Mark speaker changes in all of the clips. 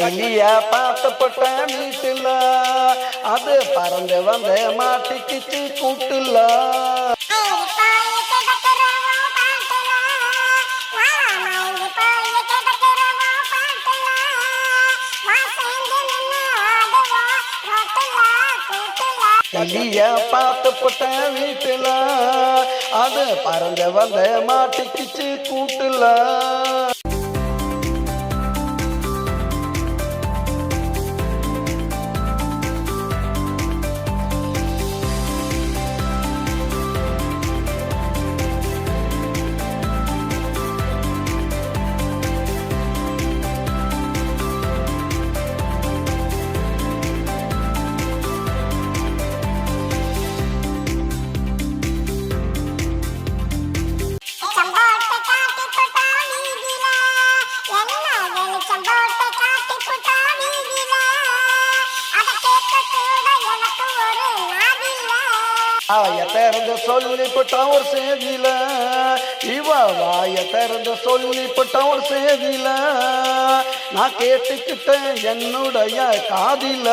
Speaker 1: எலிய பார்த்துப்பட்ட வீட்டுல. அது பறந்து வந்த மாட்டிக்கிச்சு கூட்டுல. எலிய பார்த்துப்பட்ட வீட்டுல. அது பறந்து வந்த மாட்டிக்கிச்சு கூட்டுல. வாய திறந்து சொல்லிப்பட்டான் ஒரு செய்தியில. இவ வாய திறந்து சொல்லிப்பட்டான் ஒரு செய்தியில. நான் கேட்டுக்கிட்டேன் என்னுடைய காதில.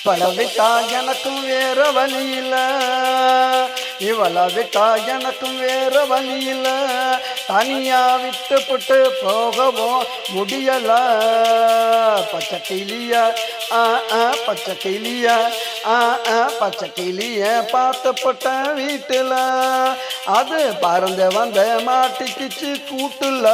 Speaker 1: இவளை விட்டா எனக்கும் வேற வழி இல்ல இவளை விட்டா எனக்கும் வேற வழி இல்ல தனியா விட்டு புட்டு போகவும் முடியல. பச்சை கிளிய ஆ பச்சை கிளிய ஆ பச்சை கிளிய பார்த்து போட்ட வீட்டுல. அது பறந்து வந்த மாட்டிக்கிச்சு கூட்டுல.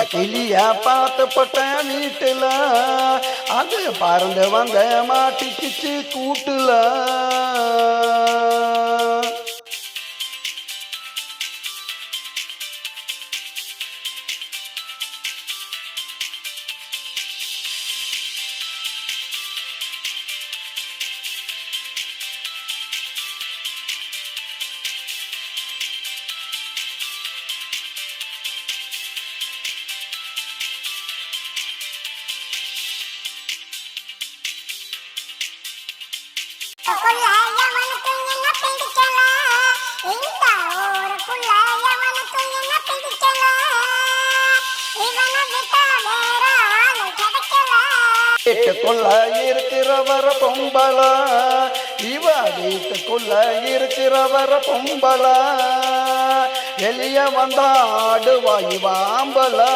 Speaker 1: கிளிய பார்த்து பட்டேன் வீட்டுல அது பறந்து வந்த மாட்டிக்கிச்சு கூட்டுல. வீட்டுக்குள்ள இருக்கிறவர பொம்பல இவ வீட்டுக்குள்ள இருக்கிறவர பொம்பல எளிய வந்தாடுவாய் வாம்பலா.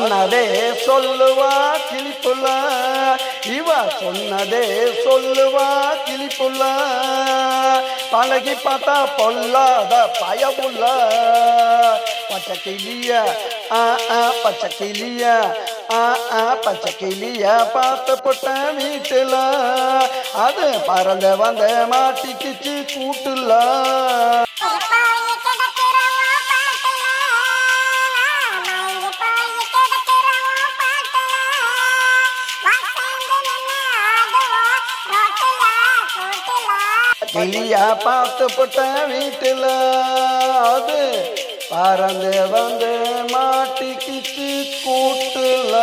Speaker 1: சொன்னதே சொல்லுவா கிளிப்புள்ள. இவ சொன்னதே சொல்லுவா கிளிப்புள்ள. பழகி பார்த்தா பொல்லாத பயமுள்ள. பச்சை கிளிய ஆ ஆ பச்சை கிளிய ஆ ஆ பச்சை கிளிய பார்த்து போட்ட வீட்டுல. அது பறந்து வந்த மாட்டிக்கிச்சு கூட்டுல. கிளியா பார்த்து போட்ட வீட்டில். அது பறந்து வந்து மாட்டிக்கிச்சு கூட்டுல.